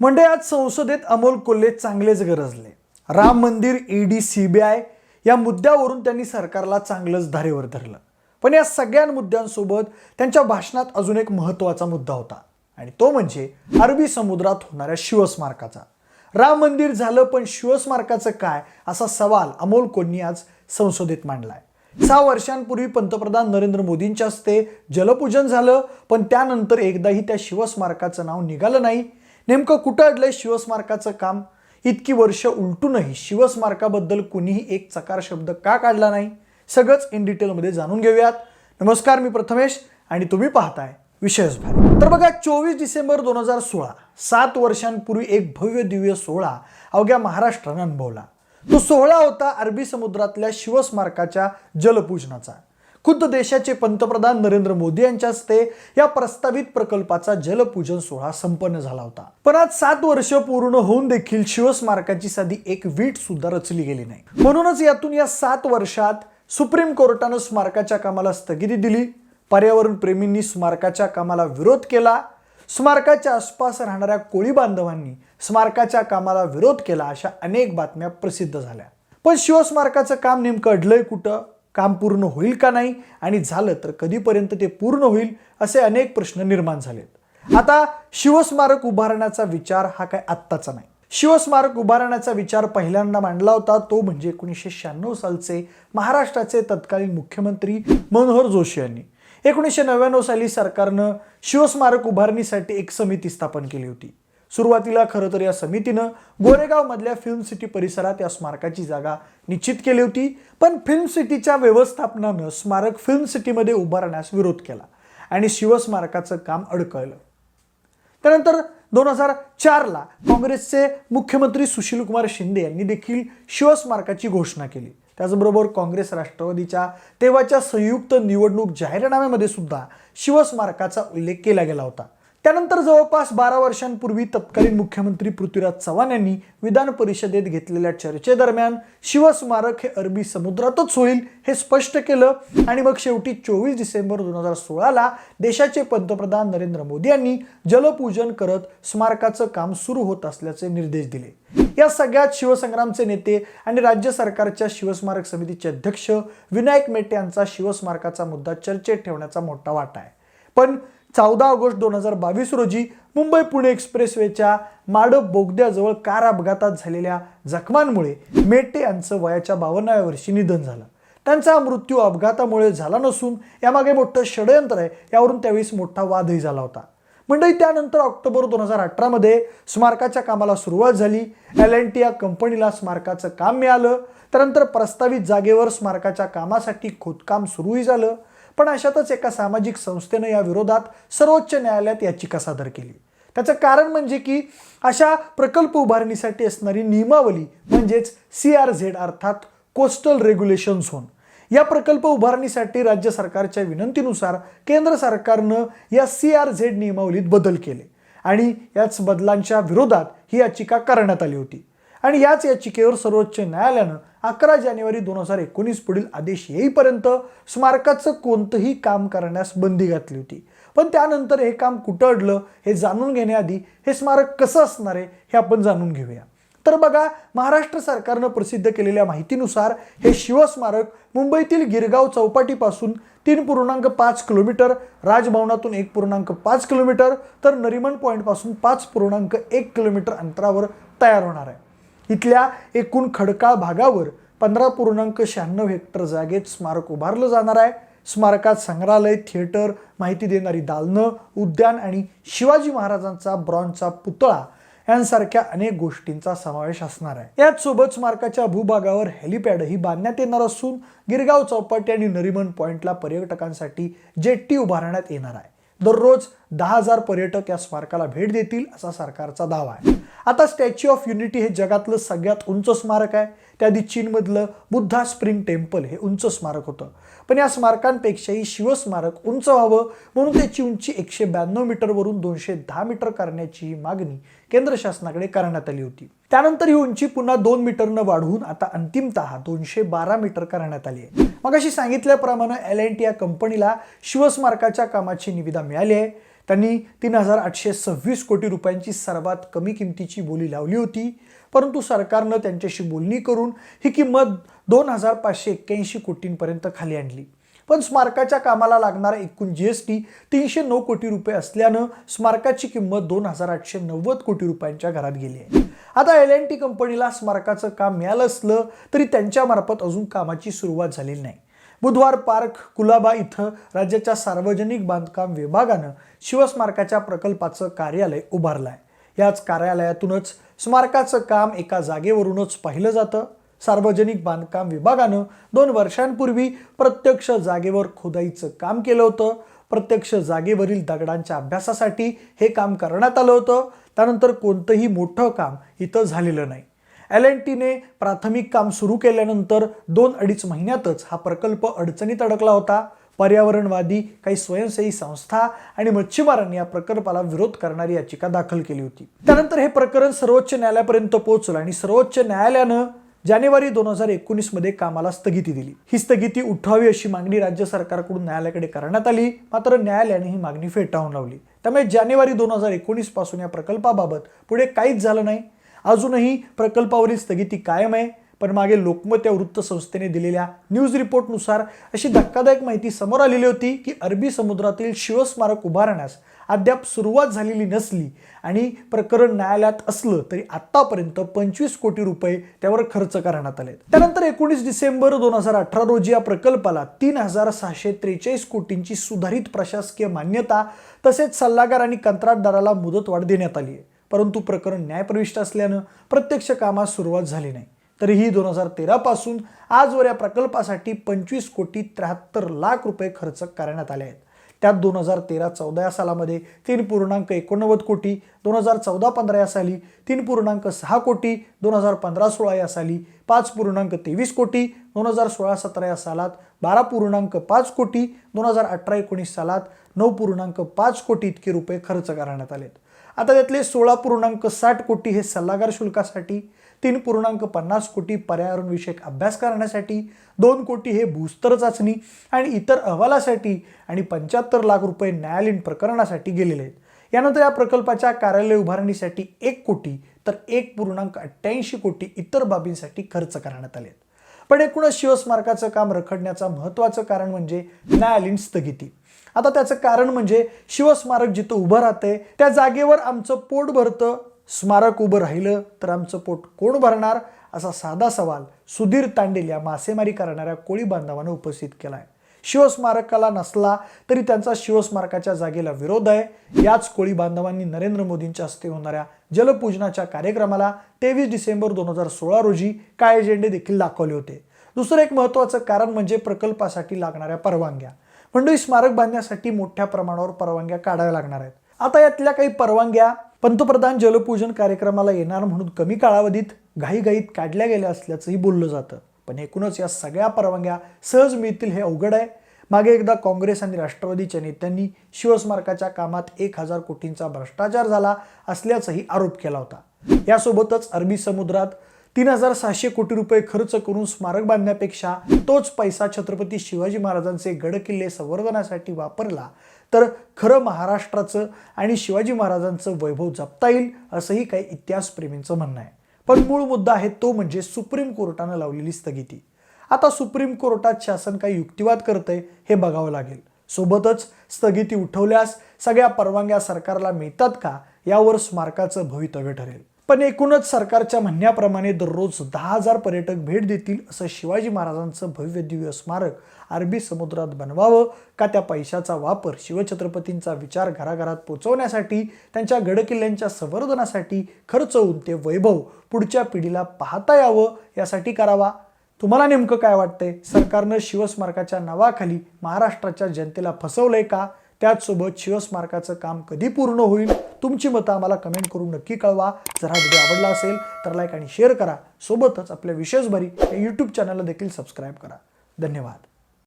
म्हणजे आज संसदेत अमोल कोल्हे चांगलेच गरजले. राम मंदिर ईडी सीबीआय या मुद्द्यावरून त्यांनी सरकारला चांगलंच धारेवर धरलं. पण या सगळ्या मुद्द्यांसोबत त्यांच्या भाषणात अजून एक महत्त्वाचा मुद्दा होता. आणि तो म्हणजे अरबी समुद्रात होणाऱ्या शिवस्मारकाचा. राम मंदिर झालं पण शिवस्मारकाचं काय असा सवाल अमोल कोल्हेंनी आज संसदेत मांडलाय. सहा वर्षांपूर्वी पंतप्रधान नरेंद्र मोदींच्या हस्ते जलपूजन झालं पण त्यानंतर एकदाही त्या शिवस्मारकाचं नाव निघालं नाही. नेमकं कुठं अडलंय शिवस्मारकाचं काम? इतकी वर्ष उलटूनही शिवस्मारकाबद्दल कुणीही एक चकार शब्द का काढला नाही? सगळंच इन डिटेलमध्ये जाणून घेऊयात. नमस्कार मी प्रथमेश आणि तुम्ही पाहताय विशेष भारी. तर बघा चोवीस डिसेंबर दोन हजार सोळा सात वर्षांपूर्वी एक भव्य दिव्य सोहळा अवघ्या महाराष्ट्रानं अनुभवला. तो सोहळा होता अरबी समुद्रातल्या शिवस्मारकाच्या जलपूजनाचा. खुद्द देशाचे पंतप्रधान नरेंद्र मोदी यांच्या हस्ते या प्रस्तावित प्रकल्पाचा जलपूजन सोहळा संपन्न झाला होता. पण आज सात वर्ष पूर्ण होऊन देखील शिवस्मारकाची साधी एक वीट सुद्धा रचली गेली नाही. म्हणूनच यातून या सात वर्षात सुप्रीम कोर्टानं स्मारकाच्या कामाला स्थगिती दिली. पर्यावरण प्रेमींनी स्मारकाच्या कामाला विरोध केला. स्मारकाच्या आसपास राहणाऱ्या कोळी बांधवांनी स्मारकाच्या कामाला विरोध केला अशा अनेक बातम्या प्रसिद्ध झाल्या. पण शिवस्मारकाचं काम नेमकं अडलंय कुठं? काम पूर्ण होईल का नाही आणि झालं तर कधीपर्यंत ते पूर्ण होईल असे अनेक प्रश्न निर्माण झालेत. आता शिवस्मारक उभारण्याचा विचार हा काय आत्ताचा नाही. शिवस्मारक उभारण्याचा विचार पहिल्यांदा मांडला होता तो म्हणजे एकोणीसशे शहाण्णव सालचे महाराष्ट्राचे तत्कालीन मुख्यमंत्री मनोहर जोशी यांनी. एकोणीसशे नव्याण्णव साली सरकारनं शिवस्मारक उभारणीसाठी एक समिती स्थापन केली होती. सुरुवातीला खरं तर या समितीनं गोरेगावमधल्या फिल्म सिटी परिसरात या स्मारकाची जागा निश्चित केली होती पण फिल्म सिटीच्या व्यवस्थापनानं स्मारक फिल्म सिटीमध्ये उभारण्यास विरोध केला आणि शिवस्मारकाचं काम अडकळलं. त्यानंतर दोन हजार चारला काँग्रेसचे मुख्यमंत्री सुशीलकुमार शिंदे यांनी देखील शिवस्मारकाची घोषणा केली. त्याचबरोबर काँग्रेस राष्ट्रवादीच्या तेव्हाच्या संयुक्त निवडणूक जाहीरनाम्यामध्ये सुद्धा शिवस्मारकाचा उल्लेख केला गेला होता. त्यानंतर जवळपास बारा वर्षांपूर्वी तत्कालीन मुख्यमंत्री पृथ्वीराज चव्हाण यांनी विधान परिषदेत घेतलेल्या चर्चेदरम्यान शिवस्मारक हे अरबी समुद्रातच होईल हे स्पष्ट केलं. आणि मग शेवटी चोवीस डिसेंबर दोन हजार सोळाला देशाचे पंतप्रधान नरेंद्र मोदी यांनी जलपूजन करत स्मारकाचं काम सुरू होत असल्याचे निर्देश दिले. या सगळ्यात शिवसंग्रामचे नेते आणि राज्य सरकारच्या शिवस्मारक समितीचे अध्यक्ष विनायक मेटे यांचा शिवस्मारकाचा मुद्दा चर्चेत ठेवण्याचा मोठा वाटा आहे. पण चौदा ऑगस्ट दोन हजार बावीस रोजी मुंबई पुणे एक्सप्रेसवेच्या माडप बोगद्याजवळ कार अपघातात झालेल्या जखमांमुळे मेटे यांचं वयाच्या बावन्नाव्या वर्षी निधन झालं. त्यांचा मृत्यू अपघातामुळे झाला नसून यामागे मोठं षडयंत्र आहे यावरून त्यावेळेस मोठा वादही झाला होता. मंडळी त्यानंतर ऑक्टोबर दोन हजार अठरामध्ये स्मारकाच्या कामाला सुरुवात झाली. एल एन टी या कंपनीला स्मारकाचं काम मिळालं. त्यानंतर प्रस्तावित जागेवर स्मारकाच्या कामासाठी खोदकाम सुरूही झालं. पण अशातच एका सामाजिक संस्थेनं या विरोधात सर्वोच्च न्यायालयात याचिका सादर केली. त्याचं कारण म्हणजे की अशा प्रकल्प उभारणीसाठी असणारी नियमावली म्हणजेच सी आर झेड अर्थात कोस्टल रेग्युलेशन झोन या प्रकल्प उभारणीसाठी राज्य सरकारच्या विनंतीनुसार केंद्र सरकारनं या सी आर झेड नियमावलीत बदल केले आणि याच बदलांच्या विरोधात ही याचिका करण्यात आली होती. आणि याच याचिकेवर सर्वोच्च न्यायालयानं अकरा जानेवारी दोन हजार एकोणीस पुढील आदेश येईपर्यंत स्मारकाचं कोणतंही काम करण्यास बंदी घातली होती. पण त्यानंतर हे काम कुठं अडलं हे जाणून घेण्याआधी हे स्मारक कसं असणार आहे हे आपण जाणून घेऊया. तर बघा महाराष्ट्र सरकारनं प्रसिद्ध केलेल्या माहितीनुसार हे शिवस्मारक मुंबईतील गिरगाव चौपाटीपासून तीन पूर्णांक पाच किलोमीटर राजभवनातून एक पूर्णांक पाच किलोमीटर तर नरिमन पॉईंटपासून पाच पूर्णांक एक किलोमीटर अंतरावर तयार होणार आहे. इथल्या एकूण खडकाळ भागावर पंधरा पूर्णांक शहाण्णव हेक्टर जागेत स्मारक उभारलं जाणार आहे. स्मारकात संग्रहालय थिएटर माहिती देणारी दालनं उद्यान आणि शिवाजी महाराजांचा ब्रॉन्झचा पुतळा यांसारख्या अनेक गोष्टींचा समावेश असणार आहे. याच सोबत स्मारकाच्या भूभागावर हेलिपॅडही बांधण्यात येणार असून गिरगाव चौपाटी आणि नरिमन पॉइंटला पर्यटकांसाठी जेट्टी उभारण्यात येणार आहे. दररोज दहा हजार पर्यटक या स्मारकाला भेट देतील असा सरकारचा दावा आहे. आता स्टॅच्यू ऑफ युनिटी हे जगातलं सगळ्यात उंच स्मारक आहे. त्याआधी चीनमधलं बुद्धा स्प्रिंग टेम्पल हे उंच स्मारक होतं. पण या स्मारकांपेक्षाही शिवस्मारक उंच व्हावं म्हणून त्याची उंची एकशे ब्याण्णव मीटरवरून दोनशे दहा मीटर करण्याची मागणी केंद्र शासनाकडे करण्यात आली होती. त्यानंतर ही उंची पुन्हा दोन मीटरनं वाढवून आता अंतिमतः दोनशे बारा मीटर करण्यात आली आहे. मग अशी सांगितल्याप्रमाणे एल एन टी या कंपनीला शिवस्मारकाच्या कामाची निविदा मिळाली आहे. त्यांनी तीन हजार आठशे सव्वीस कोटी रुपयांची सर्वात कमी किमतीची बोली लावली होती. परंतु सरकारनं त्यांच्याशी बोलणी करून ही किंमत दोन हजार पाचशे एक्क्याऐंशी कोटींपर्यंत खाली आणली. पण स्मारकाच्या कामाला लागणारा एकूण जी एस टी तीनशे नऊ कोटी रुपये असल्यानं स्मारकाची किंमत दोन हजार आठशे नव्वद कोटी रुपयांच्या घरात गेली आहे. आता एल एन टी कंपनीला स्मारकाचं काम मिळालं असलं तरी त्यांच्यामार्फत अजून कामाची सुरुवात झालेली नाही. बुधवार पार्क कुलाबा इथं राज्याच्या सार्वजनिक बांधकाम विभागानं शिवस्मारकाच्या प्रकल्पाचं कार्यालय उभारलं आहे याच कार्यालयातूनच स्मारकाचं काम एका जागेवरूनच पाहिलं जातं. सार्वजनिक बांधकाम विभागानं दोन वर्षांपूर्वी प्रत्यक्ष जागेवर खोदाईचं काम केलं होतं. प्रत्यक्ष जागेवरील दगडांच्या अभ्यासासाठी हे काम करण्यात आलं होतं. त्यानंतर कोणतंही मोठं काम इथं झालेलं नाही. एल एन टीने प्राथमिक काम सुरू केल्यानंतर दोन अडीच महिन्यातच हा प्रकल्प अडचणीत अडकला होता. पर्यावरणवादी काही स्वयंसेवी संस्था आणि मच्छीमारांनी या प्रकल्पाला विरोध करणारी याचिका दाखल केली होती. त्यानंतर हे प्रकरण सर्वोच्च न्यायालयापर्यंत पोहोचलं आणि सर्वोच्च न्यायालयानं जानेवारी दोन हजार एकोणीसमध्ये कामाला स्थगिती दिली. ही स्थगिती उठवावी अशी मागणी राज्य सरकारकडून न्यायालयाकडे करण्यात आली मात्र न्यायालयाने ही मागणी फेटाळून लावली. त्यामुळे जानेवारी दोन हजार एकोणीसपासून या प्रकल्पाबाबत पुढे काहीच झालं नाही. अजूनही प्रकल्पावरील स्थगिती कायम आहे. पण मागे लोकमत या वृत्तसंस्थेने दिलेल्या न्यूज रिपोर्टनुसार अशी धक्कादायक माहिती समोर आलेली होती की अरबी समुद्रातील शिवस्मारक उभारण्यास अद्याप सुरुवात झालेली नसली आणि प्रकरण न्यायालयात असलं तरी आतापर्यंत पंचवीस कोटी रुपये त्यावर खर्च करण्यात आले त्यानंतर एकोणीस डिसेंबर दोन हजार अठरा रोजी या प्रकल्पाला तीन हजार सहाशे त्रेचाळीस कोटींची सुधारित प्रशासकीय मान्यता तसेच सल्लागार आणि कंत्राटदाराला मुदतवाढ देण्यात आली आहे. परंतु प्रकरण न्यायप्रविष्ट असल्यानं प्रत्यक्ष कामास सुरुवात झाली नाही. तरीही दोन हजार तेरापासून आजवर या प्रकल्पासाठी पंचवीस कोटी त्र्याहत्तर लाख रुपये खर्च करण्यात आले आहेत. त्यात दोन हजार तेरा चौदा या सालामध्ये तीन पूर्णांक एकोणनव्वद कोटी दोन हजार चौदा पंधरा या साली तीन पूर्णांक सहा कोटी दोन हजार पंधरा सोळा या साली पाच पूर्णांक तेवीस कोटी दोन हजार सोळा सतरा या सालात बारा पूर्णांक पाच कोटी दोन हजार अठरा एकोणीस सालात नऊ पूर्णांक पाच कोटी इतके रुपये खर्च करण्यात आलेत. आता त्यातले सोळा पूर्णांक साठ कोटी हे सल्लागार शुल्कासाठी तीन पूर्णांक पन्नास कोटी पर्यावरणविषयक अभ्यास करण्यासाठी दोन कोटी हे भूस्तर चाचणी आणि इतर अहवालासाठी आणि पंच्याहत्तर लाख रुपये न्यायालयीन प्रकरणासाठी गेलेले आहेत. यानंतर या प्रकल्पाच्या कार्यालय उभारणीसाठी एक कोटी तर एक पूर्णांक अठ्ठ्याऐंशी कोटी इतर बाबींसाठी खर्च करण्यात आले पण एकूणच शिवस्मारकाचं काम रखडण्याचं महत्त्वाचं कारण म्हणजे न्यायालयीन स्थगिती. आता त्याचं कारण म्हणजे शिवस्मारक जिथं उभं राहतंय त्या जागेवर आमचं पोट भरतं. स्मारक उभं राहिलं तर आमचं पोट कोण भरणार? असा साधा सवाल सुधीर तांडेल या मासेमारी करणाऱ्या कोळी बांधवानं उपस्थित केला आहे शिवस्मारकाला नसला तरी त्यांचा शिवस्मारकाच्या जागेला विरोध आहे. याच कोळी बांधवांनी नरेंद्र मोदींच्या हस्ते होणाऱ्या जलपूजनाच्या कार्यक्रमाला तेवीस डिसेंबर दोन हजार सोळा रोजी काळे झेंडे देखील दाखवले होते. दुसरं एक महत्त्वाचं कारण म्हणजे प्रकल्पासाठी लागणाऱ्या परवानग्या. मंडळी स्मारक बांधण्यासाठी मोठ्या प्रमाणावर परवानग्या काढाव्या लागणार आहेत. आता यातल्या काही परवानग्या पंतप्रधान जलपूजन कार्यक्रमाला येणार म्हणून कमी कालावधीत घाईघाईत काढल्या गेल्या असल्याचंही बोललं जातं. पण एकूणच या सगळ्या परवानग्या सहज मिळतील हे अवघड आहे. मागे एकदा काँग्रेस आणि राष्ट्रवादीच्या नेत्यांनी शिवस्मारकाच्या कामात एक हजार कोटींचा भ्रष्टाचार झाला असल्याचाही आरोप केला होता. यासोबतच अरबी समुद्रात तीन हजार सहाशे कोटी रुपये खर्च करून स्मारक बांधण्यापेक्षा तोच पैसा छत्रपती शिवाजी महाराजांचे गडकिल्ले संवर्धनासाठी वापरला तर खरं महाराष्ट्राचं आणि शिवाजी महाराजांचं वैभव जपता येईल असंही काही इतिहासप्रेमींचं म्हणणं आहे. पण मूळ मुद्दा आहे तो म्हणजे सुप्रीम कोर्टानं लावलेली स्थगिती. आता सुप्रीम कोर्टात शासन काही युक्तिवाद करतंय हे बघावं लागेल. सोबतच स्थगिती उठवल्यास सगळ्या परवानग्या सरकारला मिळतात का यावर स्मारकाचं भवितव्य ठरेल. पण एकूणच सरकारच्या म्हणण्याप्रमाणे दररोज दहा हजार पर्यटक भेट देतील असं शिवाजी महाराजांचं भव्य दिव्य स्मारक अरबी समुद्रात बनवावं का त्या पैशाचा वापर शिवछत्रपतींचा विचार घराघरात पोचवण्यासाठी त्यांच्या गडकिल्ल्यांच्या संवर्धनासाठी खर्च होऊन ते वैभव पुढच्या पिढीला पाहता यावं यासाठी करावा? तुम्हाला नेमकं काय वाटतंय? सरकारनं शिवस्मारकाच्या नावाखाली महाराष्ट्राच्या जनतेला फसवलंय का? त्याचसोबत शिवस्मारकाचं काम कधी पूर्ण होईल? तुमची मतं आम्हाला कमेंट करून नक्की कळवा. जर हा व्हिडिओ आवडला असेल तर लाईक आणि शेअर करा. सोबतच आपल्या विशेषभरी या यूट्यूब चॅनलला देखील सबस्क्राईब करा. धन्यवाद.